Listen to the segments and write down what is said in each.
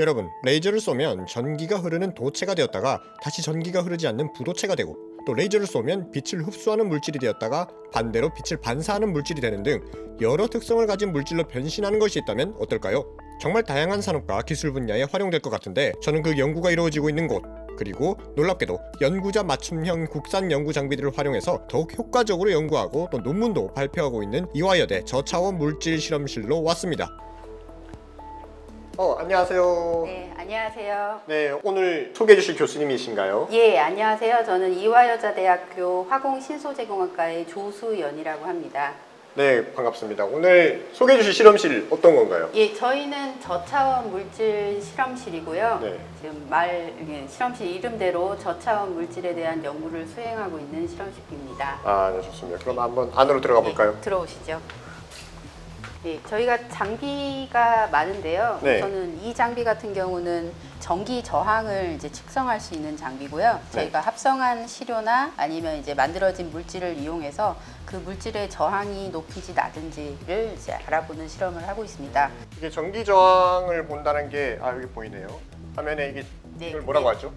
여러분, 레이저를 쏘면 전기가 흐르는 도체가 되었다가 다시 전기가 흐르지 않는 부도체가 되고 또 레이저를 쏘면 빛을 흡수하는 물질이 되었다가 반대로 빛을 반사하는 물질이 되는 등 여러 특성을 가진 물질로 변신하는 것이 있다면 어떨까요? 정말 다양한 산업과 기술 분야에 활용될 것 같은데 저는 그 연구가 이루어지고 있는 곳 그리고 놀랍게도 연구자 맞춤형 국산 연구 장비들을 활용해서 더욱 효과적으로 연구하고 또 논문도 발표하고 있는 이화여대 저차원 물질 실험실로 왔습니다. 어, 안녕하세요. 네, 안녕하세요. 네, 오늘 소개해 주실 교수님이신가요? 예, 안녕하세요. 저는 이화여자대학교 화공신소제공학과의 조수연이라고 합니다. 네, 반갑습니다. 오늘 소개해 주실 실험실 어떤 건가요? 예, 저희는 저차원 물질 실험실이고요. 네. 지금 말 예, 실험실 이름대로 저차원 물질에 대한 연구를 수행하고 있는 실험실입니다. 아, 네, 좋습니다. 그럼 한번 안으로 들어가 볼까요? 네, 들어오시죠. 예, 저희가 장비가 많은데요. 네. 우선은 이 장비 같은 경우는 전기 저항을 이제 측정할 수 있는 장비고요. 네. 저희가 합성한 시료나 아니면 이제 만들어진 물질을 이용해서 그 물질의 저항이 높은지 낮은지를 이제 알아보는 실험을 하고 있습니다. 이게 전기 저항을 본다는 게 아, 여기 보이네요. 화면에 이게 네, 이걸 뭐라고 네. 하죠?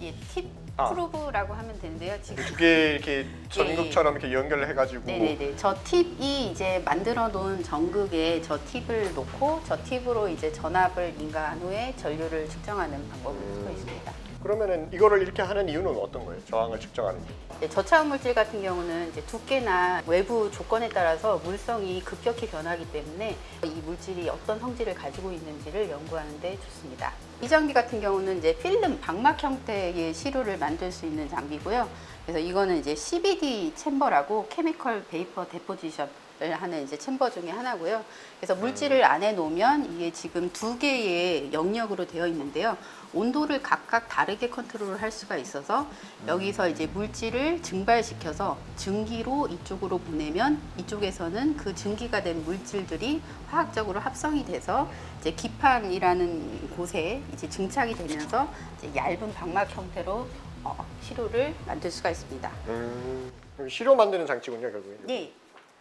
예, 팁 아. 프로브라고 하면 되는데요. 지금 두 개 이렇게 전극처럼 이렇게 연결을 해가지고 네네네. 저 팁이 이제 만들어 놓은 전극에 저 팁을 놓고 저 팁으로 이제 전압을 인가한 후에 전류를 측정하는 방법을 쓰고 있습니다. 그러면은 이거를 이렇게 하는 이유는 어떤 거예요? 저항을 측정하는 이유. 이제 저차원 물질 같은 경우는 이제 두께나 외부 조건에 따라서 물성이 급격히 변하기 때문에 이 물질이 어떤 성질을 가지고 있는지를 연구하는 데 좋습니다. 이 장비 같은 경우는 이제 필름 방막 형태의 시료를 만들 수 있는 장비고요. 그래서 이거는 이제 CBD 챔버라고 케미컬 베이퍼 데포지션 을 하는 이제 챔버 중에 하나고요. 그래서 물질을 안에 놓으면 이게 지금 두 개의 영역으로 되어 있는데요. 온도를 각각 다르게 컨트롤을 할 수가 있어서 여기서 이제 물질을 증발시켜서 증기로 이쪽으로 보내면 이쪽에서는 그 증기가 된 물질들이 화학적으로 합성이 돼서 이제 기판이라는 곳에 이제 증착이 되면서 이제 얇은 방막 형태로 어, 시료를 만들 수가 있습니다. 음, 시료 만드는 장치군요, 결국에. 네.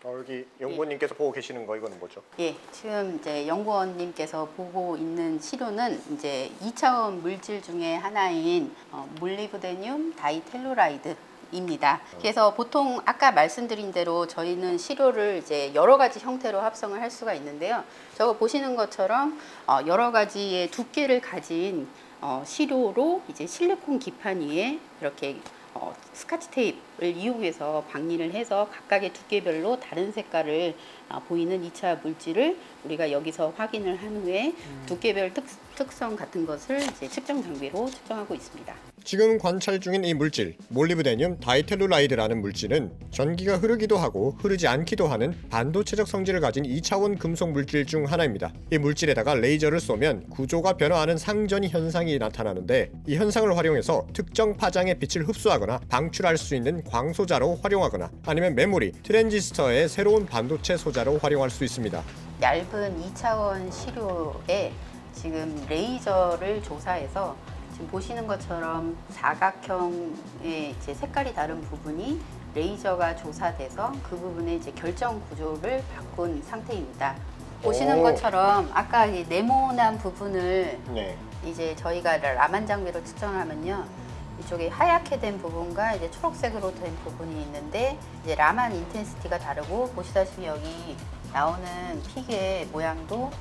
어, 여기 연구원님께서 보고 계시는 거 이거는 뭐죠? 예, 지금 이제 연구원님께서 보고 있는 시료는 이제 2차원 물질 중에 하나인 어, 몰리브데늄 다이텔루라이드 입니다. 그래서 보통 아까 말씀드린 대로 저희는 시료를 이제 여러 가지 형태로 합성을 할 수가 있는데요. 저거 보시는 것처럼 어, 여러 가지의 두께를 가진 어, 시료로 이제 실리콘 기판 위에 이렇게 어, 스카치 테이프를 이용해서 박리를 해서 각각의 두께별로 다른 색깔을 어, 보이는 2차 물질을 우리가 여기서 확인을 한 후에 두께별 특, 특성 같은 것을 이제 측정 장비로 측정하고 있습니다. 지금 관찰 중인 이 물질, 몰리브데늄 다이텔루라이드라는 물질은 전기가 흐르기도 하고 흐르지 않기도 하는 반도체적 성질을 가진 2차원 금속 물질 중 하나입니다. 이 물질에다가 레이저를 쏘면 구조가 변화하는 상전이 현상이 나타나는데 이 현상을 활용해서 특정 파장의 빛을 흡수하거나 방출할 수 있는 광소자로 활용하거나 아니면 메모리, 트랜지스터의 새로운 반도체 소자로 활용할 수 있습니다. 얇은 2차원 시료에 지금 레이저를 조사해서 지금 보시는 것처럼 사각형의 이제 색깔이 다른 부분이 레이저가 조사돼서 그 부분의 이제 결정 구조를 바꾼 상태입니다. 보시는 오. 것처럼 아까 이 네모난 부분을 네. 이제 저희가 라만 장비로 측정하면요. 이쪽에 하얗게 된 부분과 이제 초록색으로 된 부분이 있는데 이제 라만 인텐시티가 다르고 보시다시피 여기 나오는 픽의 모양도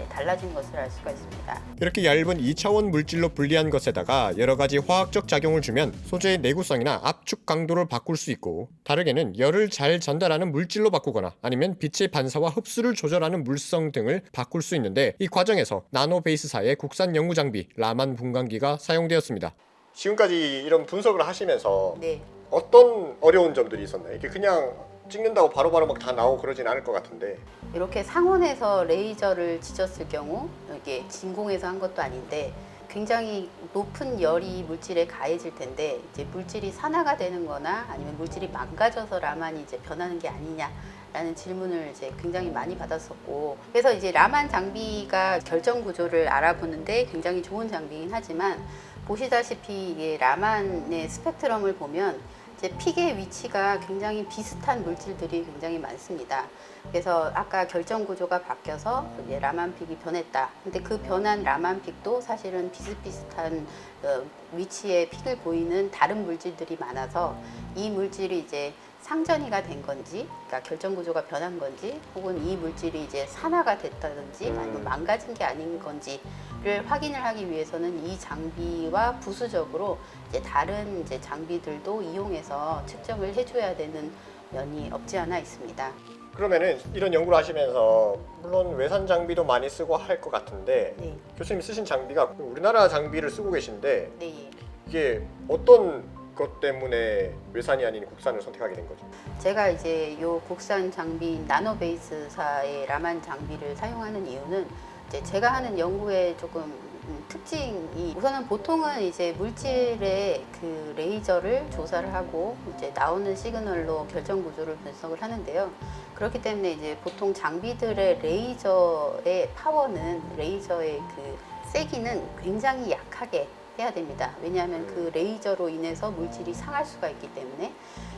이제 달라진 것을 알 수가 있습니다. 이렇게 얇은 2차원 물질로 분리한 것에다가 여러 가지 화학적 작용을 주면 소재의 내구성이나 압축 강도를 바꿀 수 있고 다르게는 열을 잘 전달하는 물질로 바꾸거나 아니면 빛의 반사와 흡수를 조절하는 물성 등을 바꿀 수 있는데 이 과정에서 나노베이스사의 국산 연구 장비 라만 분광기가 사용되었습니다. 지금까지 이런 분석을 하시면서 네. 어떤 어려운 점들이 있었나요? 이게 그냥 찍는다고 바로바로 막 다 나오고 그러진 않을 것 같은데. 이렇게 상온에서 레이저를 지졌을 경우 이게 진공에서 한 것도 아닌데 굉장히 높은 열이 물질에 가해질 텐데 이제 물질이 산화가 되는 거나 아니면 물질이 망가져서 라만이 이제 변하는 게 아니냐라는 질문을 이제 굉장히 많이 받았었고 그래서 이제 라만 장비가 결정 구조를 알아보는데 굉장히 좋은 장비이긴 하지만 보시다시피 이게 라만의 스펙트럼을 보면 이제 픽의 위치가 굉장히 비슷한 물질들이 굉장히 많습니다. 그래서 아까 결정 구조가 바뀌어서 이제 라만픽이 변했다. 근데 그 변한 라만픽도 사실은 비슷비슷한 어, 위치에 픽을 보이는 다른 물질들이 많아서 이 물질이 이제 상전이가 된 건지, 그러니까 결정 구조가 변한 건지, 혹은 이 물질이 이제 산화가 됐다든지 아니면 망가진 게 아닌 건지를 확인을 하기 위해서는 이 장비와 부수적으로 이제 다른 이제 장비들도 이용해서 측정을 해줘야 되는 면이 없지 않아 있습니다. 그러면은 이런 연구를 하시면서 물론 외산 장비도 많이 쓰고 할 것 같은데 네, 교수님 쓰신 장비가 우리나라 장비를 쓰고 계신데 네. 이게 어떤 것 때문에 외산이 아닌 국산을 선택하게 된 거죠? 제가 이제 요 국산 장비 나노베이스사의 라만 장비를 사용하는 이유는 이제 제가 하는 연구의 조금 음, 특징이 우선은 보통은 이제 물질의 그 레이저를 조사를 하고 이제 나오는 시그널로 결정 구조를 분석을 하는데요. 그렇기 때문에 이제 보통 장비들의 레이저의 파워는 레이저의 그 세기는 굉장히 약하게 해야 됩니다. 왜냐하면 그 레이저로 인해서 물질이 상할 수가 있기 때문에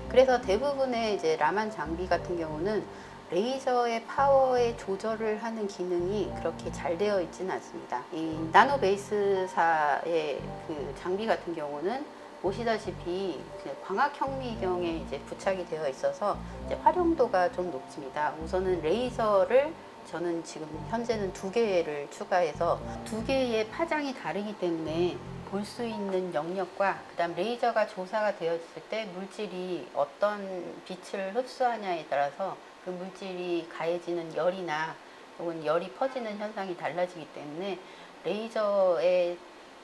그래서 대부분의 이제 라만 장비 같은 경우는 레이저의 파워의 조절을 하는 기능이 그렇게 잘 되어 있지는 않습니다. 이 나노 베이스사의 그 장비 같은 경우는 보시다시피 그 광학 현미경에 이제 부착이 되어 있어서 이제 활용도가 좀 높습니다. 우선은 레이저를 저는 지금 현재는 두 개를 추가해서 두 개의 파장이 다르기 때문에 볼 수 있는 영역과 그다음 레이저가 조사가 되었을 때 물질이 어떤 빛을 흡수하냐에 따라서 그 물질이 가해지는 열이나 혹은 열이 퍼지는 현상이 달라지기 때문에 레이저의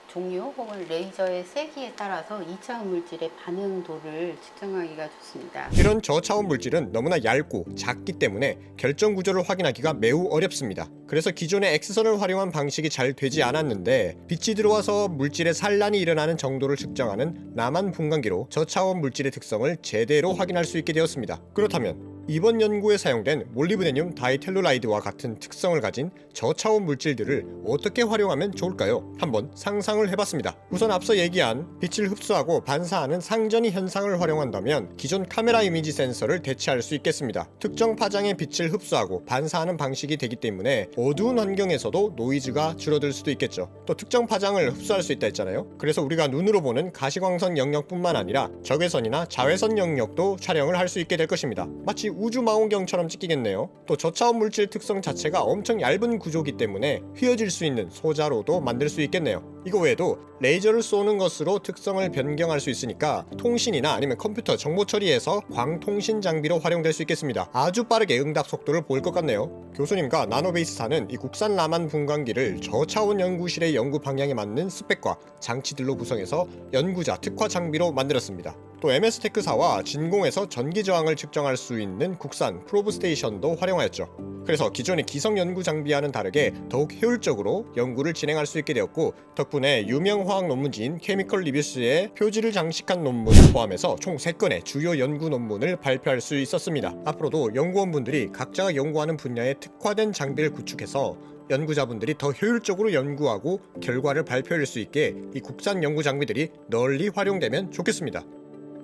종류 혹은 레이저의 세기에 따라서 2차원 물질의 반응도를 측정하기가 좋습니다. 이런 저차원 물질은 너무나 얇고 작기 때문에 결정 구조를 확인하기가 매우 어렵습니다. 그래서 기존의 X선을 활용한 방식이 잘 되지 않았는데 빛이 들어와서 물질의 산란이 일어나는 정도를 측정하는 나만 분광기로 저차원 물질의 특성을 제대로 확인할 수 있게 되었습니다. 그렇다면 이번 연구에 사용된 몰리브데늄 다이텔루라이드와 같은 특성을 가진 저차원 물질들을 어떻게 활용하면 좋을까요? 한번 상상을 해봤습니다. 우선 앞서 얘기한 빛을 흡수하고 반사하는 상전이 현상을 활용한다면 기존 카메라 이미지 센서를 대체할 수 있겠습니다. 특정 파장의 빛을 흡수하고 반사하는 방식이 되기 때문에 어두운 환경에서도 노이즈가 줄어들 수도 있겠죠. 또 특정 파장을 흡수할 수 있다 했잖아요. 그래서 우리가 눈으로 보는 가시광선 영역뿐만 아니라 적외선이나 자외선 영역도 촬영을 할 수 있게 될 것입니다. 마치 우주 망원경처럼 찍히겠네요. 또 저차원 물질 특성 자체가 엄청 얇은 구조기 때문에 휘어질 수 있는 소자로도 만들 수 있겠네요. 이거 외에도 레이저를 쏘는 것으로 특성을 변경할 수 있으니까 통신이나 아니면 컴퓨터 정보 처리에서 광통신 장비로 활용될 수 있겠습니다. 아주 빠르게 응답 속도를 보일 것 같네요. 교수님과 나노베이스사는 이 국산 라만 분광기를 저차원 연구실의 연구 방향에 맞는 스펙과 장치들로 구성해서 연구자 특화 장비로 만들었습니다. 또 MS테크사와 진공에서 전기 저항을 측정할 수 있는 국산 프로브 스테이션도 활용하였죠. 그래서 기존의 기성 연구 장비와는 다르게 더욱 효율적으로 연구를 진행할 수 있게 되었고 덕분에 유명 화학 논문지인 케미컬 리뷰스의 표지를 장식한 논문을 포함해서 총 3건의 주요 연구 논문을 발표할 수 있었습니다. 앞으로도 연구원분들이 각자가 연구하는 분야에 특화된 장비를 구축해서 연구자분들이 더 효율적으로 연구하고 결과를 발표할 수 있게 이 국산 연구 장비들이 널리 활용되면 좋겠습니다.